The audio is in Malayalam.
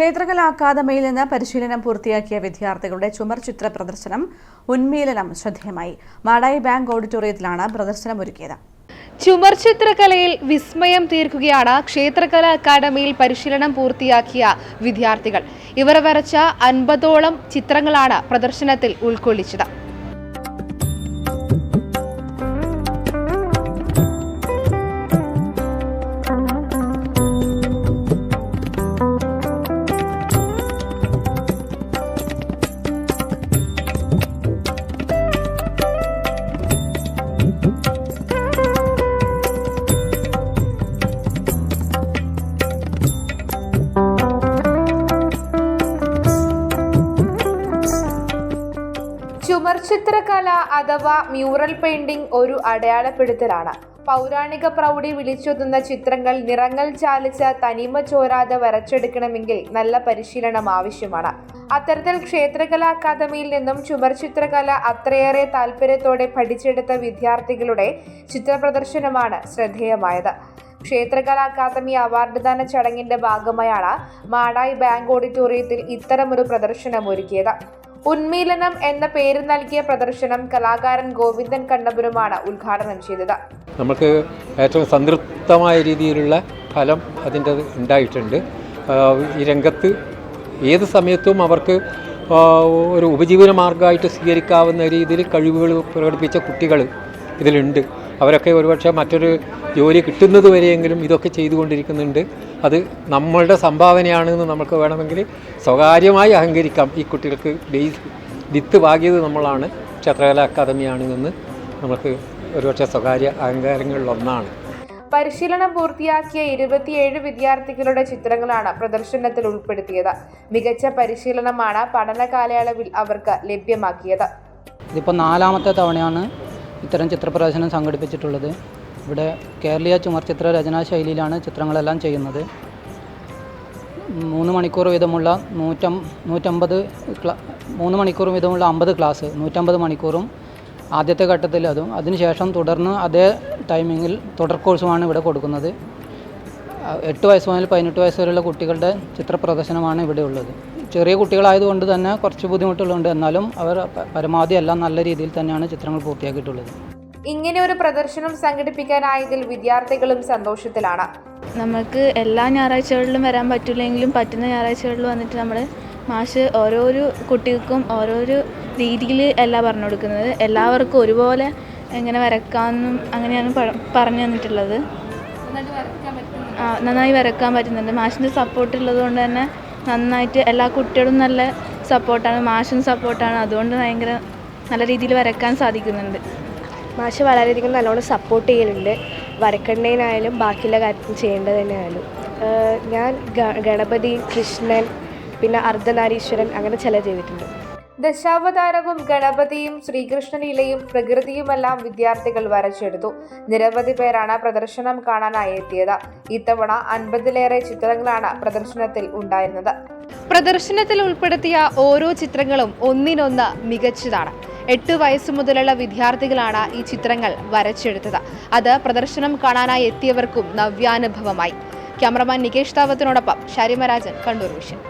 ക്ഷേത്രകലാ അക്കാദമിയിൽ നിന്ന് പരിശീലനം പൂർത്തിയാക്കിയ വിദ്യാർത്ഥികളുടെ ചുമർ ചിത്ര പ്രദർശനം ഉന്മീലനം ശ്രദ്ധേയമായി. മാടായി ബാങ്ക് ഓഡിറ്റോറിയത്തിലാണ് പ്രദർശനം ഒരുക്കിയത് ചുമർ ചിത്രകലയിൽ വിസ്മയം തീർക്കുകയാണ് ക്ഷേത്രകല അക്കാദമിയിൽ പരിശീലനം പൂർത്തിയാക്കിയ വിദ്യാർത്ഥികൾ. ഇവർ വരച്ച അൻപതോളം ചിത്രങ്ങളാണ് പ്രദർശനത്തിൽ ഉൾക്കൊള്ളിച്ചത്. ചിത്രകല അഥവാ മ്യൂറൽ പെയിന്റിംഗ് ഒരു അടയാളപ്പെടുത്തലാണ്. പൗരാണിക പ്രൗഢി വിളിച്ചൊതുന്ന ചിത്രങ്ങൾ നിറങ്ങൾ ചാലിച്ച തനിമ ചോരാതെ വരച്ചെടുക്കണമെങ്കിൽ നല്ല പരിശീലനം ആവശ്യമാണ്. അത്തരത്തിൽ ക്ഷേത്രകല അക്കാദമിയിൽ നിന്നും ചുമർ ചിത്രകല അത്രയേറെ താല്പര്യത്തോടെ പഠിച്ചെടുത്ത വിദ്യാർത്ഥികളുടെ ചിത്രപ്രദർശനമാണ് ശ്രദ്ധേയമായത്. ക്ഷേത്രകലാ അക്കാദമി അവാർഡ് ദാന ചടങ്ങിന്റെ ഭാഗമായാണ് മാടായി ബാങ്ക് ഓഡിറ്റോറിയത്തിൽ ഇത്തരമൊരു പ്രദർശനം ഒരുക്കിയത് ഉന്മീലനം എന്ന പേര് നൽകിയ പ്രദർശനം കലാകാരൻ ഗോവിന്ദൻ കണ്ണപുരമാണ് ഉദ്ഘാടനം ചെയ്തത്. നമുക്ക് ഏറ്റവും സംതൃപ്തമായ രീതിയിലുള്ള ഫലം അതിന്റെ ഉണ്ടായിട്ടുണ്ട്. ഈ രംഗത്ത് ഏത് സമയത്തും അവർക്ക് ഒരു ഉപജീവന മാർഗമായിട്ട് സ്വീകരിക്കാവുന്ന രീതിയിൽ കഴിവുകൾ പ്രകടിപ്പിച്ച കുട്ടികൾ ഇതിലുണ്ട്. അവരൊക്കെ ഒരുപക്ഷെ മറ്റൊരു ജോലി കിട്ടുന്നത് വരെയെങ്കിലും ഇതൊക്കെ ചെയ്തുകൊണ്ടിരിക്കുന്നുണ്ട്. അത് നമ്മളുടെ സംഭാവനയാണെന്ന് നമുക്ക് വേണമെങ്കിൽ സ്വകാര്യമായി അഹങ്കരിക്കാം. ഈ കുട്ടികൾക്ക് ബേസ് വിത്ത് വാങ്ങിയത് നമ്മളാണ്. ക്ഷേത്രകല അക്കാദമിയാണെന്ന് നമുക്ക് ഒരുപക്ഷെ സ്വകാര്യ അഹങ്കാരങ്ങളിലൊന്നാണ്. പരിശീലനം പൂർത്തിയാക്കിയ ഇരുപത്തിയേഴ് വിദ്യാർത്ഥികളുടെ ചിത്രങ്ങളാണ് പ്രദർശനത്തിൽ ഉൾപ്പെടുത്തിയത്. മികച്ച പരിശീലനമാണ് പഠന കാലയളവിൽ അവർക്ക് ലഭ്യമാക്കിയത്. ഇതിപ്പോൾ നാലാമത്തെ തവണയാണ് ഇത്തരം ചിത്രപ്രദർശനം സംഘടിപ്പിച്ചിട്ടുള്ളത്. ഇവിടെ കേരളീയ ചുമർ ചിത്ര രചനാ ശൈലിയിലാണ് ചിത്രങ്ങളെല്ലാം ചെയ്യുന്നത്. മൂന്ന് മണിക്കൂർ വീതമുള്ള നൂറ്റം നൂറ്റമ്പത് ക്ലാ മൂന്ന് മണിക്കൂർ വീതമുള്ള അമ്പത് ക്ലാസ് നൂറ്റമ്പത് മണിക്കൂറും ആദ്യത്തെ ഘട്ടത്തിൽ അതും. അതിനുശേഷം തുടർന്ന് അതേ ടൈമിങ്ങിൽ തുടർ കോഴ്സുമാണ് ഇവിടെ കൊടുക്കുന്നത്. എട്ട് വയസ്സ് മുതൽ പതിനെട്ട് വയസ്സ് വരെയുള്ള കുട്ടികളുടെ ചിത്രപ്രദർശനമാണ് ഇവിടെ ഉള്ളത്. ചെറിയ കുട്ടികളായതുകൊണ്ട് തന്നെ കുറച്ച് ബുദ്ധിമുട്ടുകളുണ്ട്. എന്നാലും അവർ പരമാവധി എല്ലാം നല്ല രീതിയിൽ തന്നെയാണ് ചിത്രങ്ങൾ പൂർത്തിയാക്കിയിട്ടുള്ളത്. ഇങ്ങനെ ഒരു പ്രദർശനം സംഘടിപ്പിക്കാനായതിൽ വിദ്യാർത്ഥികളും സന്തോഷത്തിലാണ്. നമുക്ക് എല്ലാ ഞായറാഴ്ചകളിലും വരാൻ പറ്റില്ലെങ്കിലും പറ്റുന്ന ഞായറാഴ്ചകളിൽ വന്നിട്ട് നമ്മൾ മാഷ് ഓരോരോ കുട്ടികൾക്കും ഓരോരോ രീതിയിൽ അല്ല പറഞ്ഞു കൊടുക്കുന്നത്. എല്ലാവർക്കും ഒരുപോലെ എങ്ങനെ വരക്കാമെന്നും അങ്ങനെയാണ് പറഞ്ഞു തന്നിട്ടുള്ളത്. നന്നായി വരക്കാൻ പറ്റുന്നുണ്ട്. മാഷിന്റെ സപ്പോർട്ട് ഉള്ളത് കൊണ്ട് തന്നെ നന്നായിട്ട് എല്ലാ കുട്ടികളും നല്ല സപ്പോർട്ടാണ് മാഷും സപ്പോർട്ടാണ്. അതുകൊണ്ട് ഭയങ്കര നല്ല രീതിയിൽ വരക്കാൻ സാധിക്കുന്നുണ്ട്. മാഷ് വളരെയധികം നല്ലോണം സപ്പോർട്ട് ചെയ്യലുണ്ട് വരക്കണ്ണേനായാലും ബാക്കിയുള്ള കാര്യത്തിൽ ചെയ്യേണ്ടത് തന്നെയായാലും ഞാൻ ഗണപതി കൃഷ്ണൻ പിന്നെ അർദ്ധനാരീശ്വരൻ അങ്ങനെ ചില ചെയ്തിട്ടുണ്ട്. ദശാവതാരവും ഗണപതിയും ശ്രീകൃഷ്ണലീലയും പ്രകൃതിയുമെല്ലാം വിദ്യാർത്ഥികൾ വരച്ചെടുത്തു. നിരവധി പേരാണ് പ്രദർശനം കാണാനായി എത്തിയത്. ഇത്തവണ അൻപതിലേറെ ചിത്രങ്ങളാണ് പ്രദർശനത്തിൽ ഉണ്ടായിരുന്നത്. പ്രദർശനത്തിൽ ഉൾപ്പെടുത്തിയ ഓരോ ചിത്രങ്ങളും ഒന്നിനൊന്ന് മികച്ചതാണ്. എട്ട് വയസ്സ് മുതലുള്ള വിദ്യാർത്ഥികളാണ് ഈ ചിത്രങ്ങൾ വരച്ചെടുത്തത്. അത് പ്രദർശനം കാണാനായി എത്തിയവർക്കും നവ്യാനുഭവമായി. ക്യാമറമാൻ നികേഷ് താവത്തിനോടൊപ്പം ഷാരിമരാജൻ കണ്ണൂർ വിഷൻ.